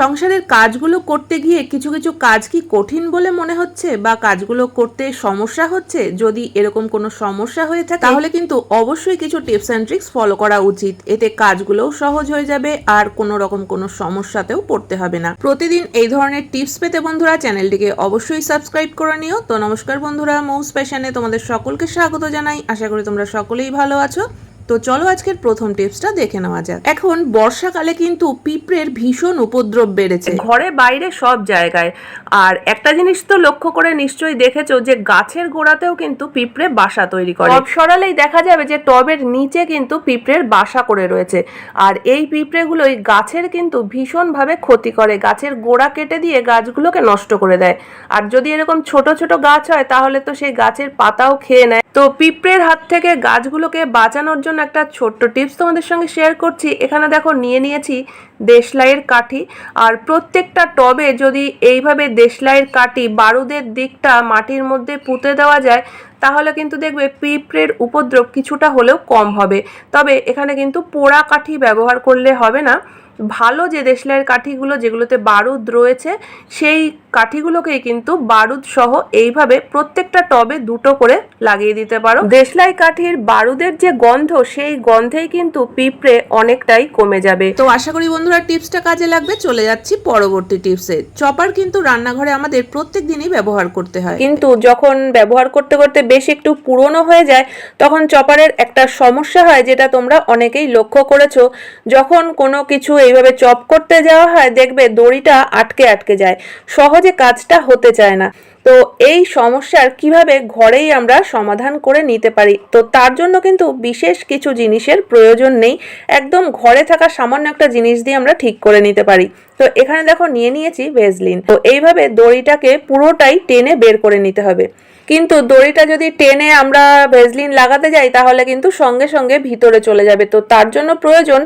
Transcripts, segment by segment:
সংসারের কাজগুলো করতে গিয়ে কিছু কিছু কাজ কি কঠিন বলে মনে হচ্ছে? বা কাজগুলো করতে সমস্যা হচ্ছে? যদি এরকম কোনো সমস্যা হয়ে থাকে, তাহলে কিন্তু অবশ্যই কিছু টিপস অ্যান্ড ট্রিক্স ফলো করা উচিত। এতে কাজগুলোও সহজ হয়ে যাবে, আর কোনো রকম কোনো সমস্যাতেও পড়তে হবে না। প্রতিদিন এই ধরনের টিপস পেতে বন্ধুরা, চ্যানেলটিকে অবশ্যই সাবস্ক্রাইব করে নিও। তো নমস্কার বন্ধুরা, মৌস প্যাশনে তোমাদের সকলকে স্বাগত জানাই। আশা করি তোমরা সকলেই ভালো আছো। তো চলো আজকের প্রথম টিপসটা দেখে নেওয়া যাক। এখন বর্ষাকালে কিন্তু পিঁপড়ের ভীষণ উপদ্রব বেড়েছে। ঘরে বাইরে সব জায়গায়। আর একটা জিনিস তো লক্ষ্য করে নিশ্চয়ই দেখেছ যে গাছের গোড়াতেও কিন্তু পিঁপড়ে বাসা তৈরি করে। টব সরালেই দেখা যাবে যে টবের নিচে কিন্তু পিঁপড়ের বাসা করে রয়েছে। আর এই পিঁপড়েগুলোই গাছের কিন্তু ভীষণভাবে ক্ষতি করে। গাছের গোড়া কেটে দিয়ে গাছগুলোকে নষ্ট করে দেয়। আর যদি এরকম ছোট ছোট গাছ হয় তাহলে তো সেই গাছের পাতাও খেয়ে নেয়। তো পিঁপড়ের হাত থেকে গাছগুলোকে বাঁচানোর জন্য একটা ছোট্ট টিপস তোমাদের সঙ্গে শেয়ার করছি, এখানে দেখো নিয়ে নিয়েছি দেশলাইয়ের কাঠি। আর প্রত্যেকটা টবে যদি এইভাবে দেশলাইয়ের কাঠি বারুদের দিকটা মাটির মধ্যে পুঁতে দেওয়া যায়, তাহলে কিন্তু দেখবে পিঁপড়ের উপদ্রব কিছুটা হলেও কম হবে। তবে এখানে কিন্তু পোড়া কাঠি ব্যবহার করলে হবে না। ভালো যে দেশলাইয়ের কাঠিগুলো যেগুলোতে বারুদ রয়েছে, সেই কাঠিগুলোকেই কিন্তু বারুদ সহ এইভাবে প্রত্যেকটা টবে দুটো করে লাগিয়ে দিতে পারো। দেশলাই কাঠির বারুদের যে গন্ধ সেই গন্ধেই কিন্তু পিঁপড়ে অনেকটাই কমে যাবে। তো আশা করি বন্ধুরা টিপসটা কাজে লাগবে। চলে যাচ্ছি পরবর্তী টিপসে। চপার কিন্তু রান্নাঘরে আমাদের প্রত্যেক দিনই ব্যবহার করতে হয়। কিন্তু যখন ব্যবহার করতে করতে বেশ একটু পুরনো হয়ে যায় তখন চপারের একটা সমস্যা হয় যেটা তোমরা অনেকেই লক্ষ্য করেছ। যখন কোনো কিছু এইভাবে চপ করতে যাওয়া হয় দেখবে দড়িটা আটকে আটকে যায়। সহজে কাজটা হতে চায় না। তো এই সমস্যার কীভাবে ঘরেই আমরা সমাধান করে নিতে পারি? তো তার জন্য কিন্তু বিশেষ কিছু জিনিসের প্রয়োজন নেই। একদম ঘরে থাকা সামান্য একটা জিনিস দিয়ে আমরা ঠিক করে নিতে পারি। তো এখানে দেখো, নিয়ে নিয়েছি ভেজলিন। তো এইভাবে দড়িটাকে পুরোটাই টেনে বের করে নিতে হবে। কিন্তু দড়িটা যদি টেনে আমরা ভেজলিন লাগাতে যাই, তাহলে কিন্তু সঙ্গে সঙ্গে ভিতরে চলে যাবে। তো তার জন্য প্রয়োজন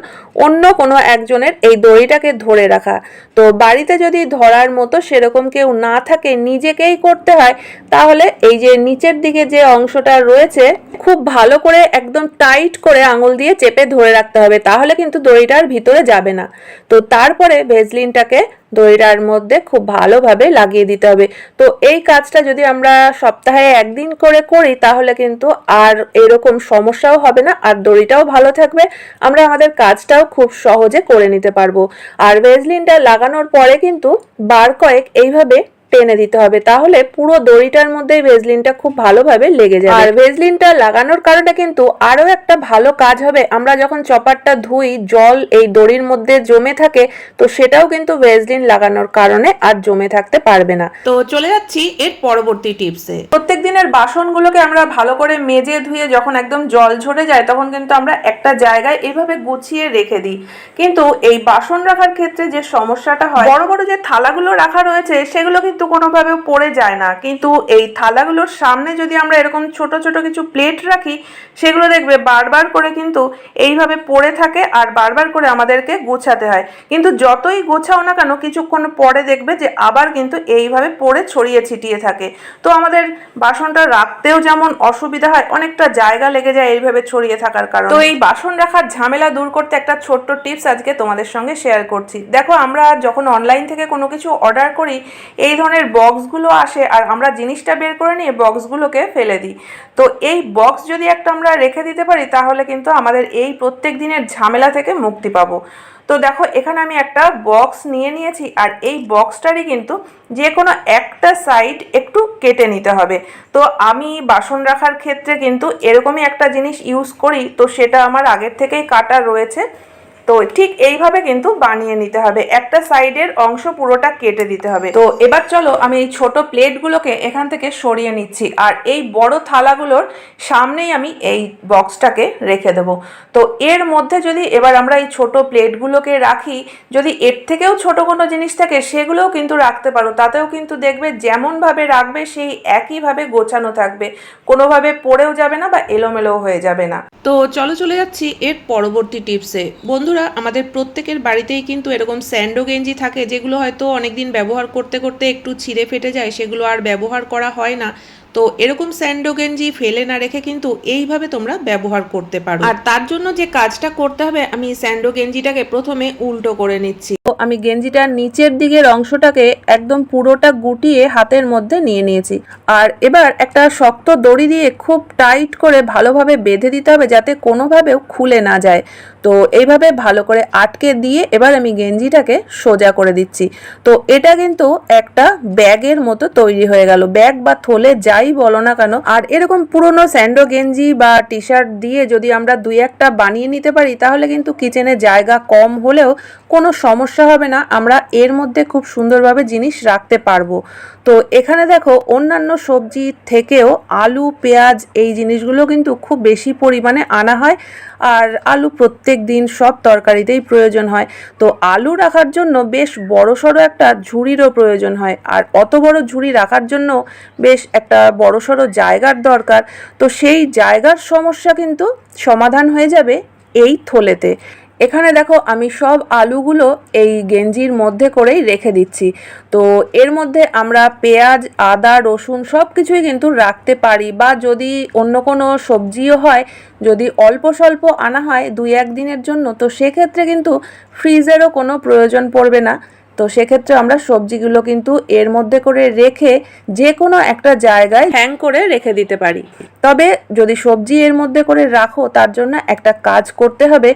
অন্য কোনো একজনের এই দড়িটাকে ধরে রাখা। তো বাড়িতে যদি ধরার মতো সেরকম কেউ না থাকে, নিজেকেই করতে হয়, তাহলে এই যে নিচের দিকে যে অংশটা রয়েছে, খুব ভালো করে একদম টাইট করে আঙুল দিয়ে চেপে ধরে রাখতে হবে, তাহলে কিন্তু দড়িটার ভিতরে যাবে না। তো তারপরে ভেজলিনটাকে দড়িটার মধ্যে খুব ভালোভাবে লাগিয়ে দিতে হবে। তো এই কাজটা যদি আমরা সপ্তাহে একদিন করে করি, তাহলে কিন্তু আর এরকম সমস্যাও হবে না, আর দড়িটাও ভালো থাকবে। আমরা আমাদের কাজটাও খুব সহজে করে নিতে পারব। আর ভেজলিনটা লাগানোর পরে কিন্তু বার কয়েক এইভাবে টেনে দিতে হবে। তাহলে পুরো দড়িটার মধ্যে ভেজলিনটা খুব ভালোভাবে লেগে যাবে। আর ভেজলিনটা লাগানোর কারণে কিন্তু আরও একটা ভালো কাজ হবে। আমরা যখন চপারটা ধুই জল এই দড়ির মধ্যে জমে থাকে তো সেটাও কিন্তু ভেজলিন লাগানোর কারণে আর জমে থাকতে পারবে না। তো চলে যাচ্ছি এর পরবর্তী টিপসে। প্রত্যেক দিনের বাসনগুলোকে আমরা ভালো করে মেজে ধুয়ে যখন একদম জল ঝরে যায়, তখন কিন্তু আমরা একটা জায়গায় এইভাবে গুছিয়ে রেখে দিই। কিন্তু এই বাসন রাখার ক্ষেত্রে যে সমস্যাটা হয়, বড় বড় যে থালাগুলো রাখা রয়েছে, সেগুলো কিন্তু কোনোভাবে পড়ে যায় না। কিন্তু এই থালাগুলোর সামনে যদি আমরা এরকম ছোট ছোট কিছু প্লেট রাখি, সেগুলো দেখবে বারবার করে কিন্তু এইভাবে পড়ে থাকে আর বারবার করে আমাদেরকে গোছাতে হয়। কিন্তু যতই গোছাও না কেন, কিছুক্ষণ পরে দেখবে যে আবার কিন্তু এইভাবে পড়ে ছড়িয়ে ছিটিয়ে থাকে। তো আমাদের বাসনটা রাখতেও যেমন অসুবিধা হয়, অনেকটা জায়গা লেগে যায় এইভাবে ছড়িয়ে থাকার কারণে। তো এই বাসন রাখার ঝামেলা দূর করতে একটা ছোট্ট টিপস আজকে তোমাদের সঙ্গে শেয়ার করছি। দেখো, আমরা যখন অনলাইন থেকে কোনো কিছু অর্ডার করি, এই ধরনের বক্সগুলো আসে আর আমরা জিনিসটা বের করে নিয়ে বক্সগুলোকে ফেলে দিই। তো এই বক্স যদি একটা আমরা রেখে দিতে পারি, তাহলে কিন্তু আমাদের এই প্রত্যেক দিনের ঝামেলা থেকে মুক্তি পাবো। তো দেখো, এখানে আমি একটা বক্স নিয়ে নিয়েছি আর এই বক্সটারই কিন্তু যে কোনো একটা সাইড একটু কেটে নিতে হবে। তো আমি বাসন রাখার ক্ষেত্রে কিন্তু এরকমই একটা জিনিস ইউজ করি, তো সেটা আমার আগের থেকেই কাটা রয়েছে। তো ঠিক এইভাবে কিন্তু বানিয়ে নিতে হবে। একটা সাইডের অংশ পুরোটা কেটে দিতে হবে। তো এবার চলো আমি এই ছোট প্লেটগুলোকে এখান থেকে সরিয়ে নিচ্ছি। আর এই বড় থালাগুলোর সামনেই আমি এই বক্সটাকে রেখে দেবো। তো এর মধ্যে যদি এবার আমরা এই ছোট প্লেটগুলোকে রাখি, যদি এর থেকেও ছোট কোনো জিনিস থাকে, সেগুলোও কিন্তু রাখতে পারো। তাতেও কিন্তু দেখবে যেমনভাবে রাখবে, সেই একইভাবে গোছানো থাকবে। কোনোভাবে পড়েও যাবে না বা এলোমেলো হয়ে যাবে না। তো চলো চলে যাচ্ছি এর পরবর্তী টিপসে। বন্ধুরা আমাদের প্রত্যেকের বাড়িতেই কিন্তু এরকম স্যান্ডো গেঞ্জি থাকে, যেগুলো হয়তো অনেকদিন ব্যবহার করতে করতে একটু ছিঁড়ে ফেটে যায়, সেগুলো আর ব্যবহার করা হয় না। তো এরকম স্যান্ডো গেঞ্জি ফেলে না রেখে কিন্তু এইভাবে তোমরা ব্যবহার করতে পারো। আর তার জন্য যে কাজটা করতে হবে, আমি স্যান্ডো গেঞ্জিটাকে প্রথমে উল্টো করে নিচ্ছি। তো আমি গেঞ্জিটার নিচের দিকের অংশটাকে একদম পুরোটা গুটিয়ে হাতের মধ্যে নিয়ে নিয়েছি। আর এবার একটা শক্ত দড়ি দিয়ে খুব টাইট করে ভালোভাবে বেঁধে দিতে হবে, যাতে কোনোভাবেও খুলে না যায়। তো এইভাবে ভালো করে আটকে দিয়ে এবার আমি গেঞ্জিটাকে সোজা করে দিচ্ছি। তো এটা কিন্তু একটা ব্যাগের মতো তৈরি হয়ে গেল। ব্যাগ বা থলে যাই বলো না কেন, আর এরকম পুরনো স্যান্ডো গেঞ্জি বা টি শার্ট দিয়ে যদি আমরা দুই একটা বানিয়ে নিতে পারি, তাহলে কিন্তু কিচেনে জায়গা কম হলেও কোনো সমস্যা হবে না। আমরা এর মধ্যে খুব সুন্দরভাবে জিনিস রাখতে পারব। তো এখানে দেখো, অন্যান্য সবজি থেকেও আলু, পেঁয়াজ এই জিনিসগুলো কিন্তু খুব বেশি পরিমাণে আনা হয়। আর আলু প্রত্যেক দিন সব তরকারিতেই প্রয়োজন হয়। তো আলু রাখার জন্য বেশ বড় সড়ো একটা ঝুড়িরও প্রয়োজন হয়। আর অত বড় ঝুড়ি রাখার জন্য বেশ একটা বড় সড়ো জায়গার দরকার। তো সেই জায়গার সমস্যা কিন্তু সমাধান হয়ে যাবে এই থলেতে। এখানে দেখো আমি সব আলুগুলো এই গেঞ্জির মধ্যে করেই রেখে দিচ্ছি। তো এর মধ্যে আমরা পেঁয়াজ, আদা, রসুন সব কিছুই কিন্তু রাখতে পারি বা যদি অন্য কোনো সবজিও হয়, যদি অল্প স্বল্প আনা হয় দুই এক দিনের জন্য, তো সেক্ষেত্রে কিন্তু ফ্রিজেরও কোনো প্রয়োজন পড়বে না। তো সেক্ষেত্রে আমরা সবজিগুলো কিন্তু এর মধ্যে করে রেখে যে কোনো একটা জায়গায় হ্যাং করে রেখে দিতে পারি। তবে যদি সবজি এর মধ্যে করে রাখো, তার জন্য একটা কাজ করতে হবে।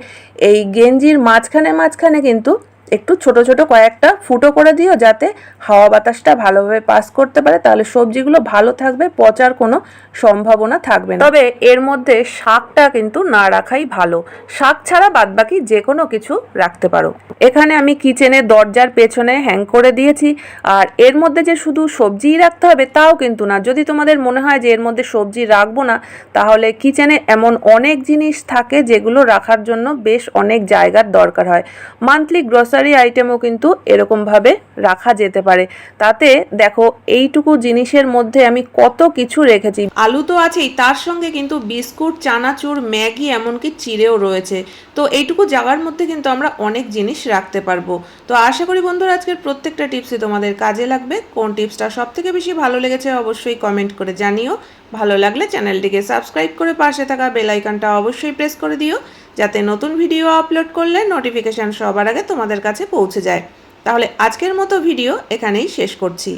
এই গেঞ্জির মাঝখানে মাঝখানে কিন্তু একটু ছোট ছোট কয়েকটা ফুটো করে দিও যাতে হাওয়া বাতাসটা ভালোভাবে পাস করতে পারে। তাহলে সবজিগুলো ভালো থাকবে, পচার কোনো সম্ভাবনা থাকবে না। তবে এর মধ্যে শাকটা কিন্তু না রাখাই ভালো। শাক ছাড়া বাদবাকি যে কোনো কিছু রাখতে পারো। এখানে আমি কিচেনের দরজার পেছনে হ্যাং করে দিয়েছি। আর এর মধ্যে যে শুধু সবজিই রাখতে হবে তাও কিন্তু না। যদি তোমাদের মনে হয় যে এর মধ্যে সবজি রাখব না, তাহলে কিচেনে এমন অনেক জিনিস থাকে যেগুলো রাখার জন্য বেশ অনেক জায়গার দরকার হয়। মান্থলি গ্রসারি আইটেমও কিন্তু এরকমভাবে রাখা যেতে পারে। তাতে দেখো, এইটুকু জিনিসের মধ্যে আমি কত কিছু রেখেছি। আলু তো আছেই, তার সঙ্গে কিন্তু বিস্কুট, চানাচুর, ম্যাগি, এমনকি চিড়েও রয়েছে। তো এইটুকু জায়গার মধ্যে কিন্তু আমরা অনেক জিনিস রাখতে পারব। তো আশা করি বন্ধুরা, আজকের প্রত্যেকটা টিপসই তোমাদের কাজে লাগবে। কোন টিপসটা সব থেকে বেশি ভালো লেগেছে অবশ্যই কমেন্ট করে জানিও। ভালো লাগলে চ্যানেলটিকে সাবস্ক্রাইব করে পাশে থাকা বেল আইকনটা অবশ্যই প্রেস করে দিও। যাতে নতুন ভিডিও আপলোড করলে নোটিফিকেশান সবার আগে তোমাদের কাছে পৌঁছে যায়। তাহলে আজকের মতো ভিডিও এখানেই শেষ করছি।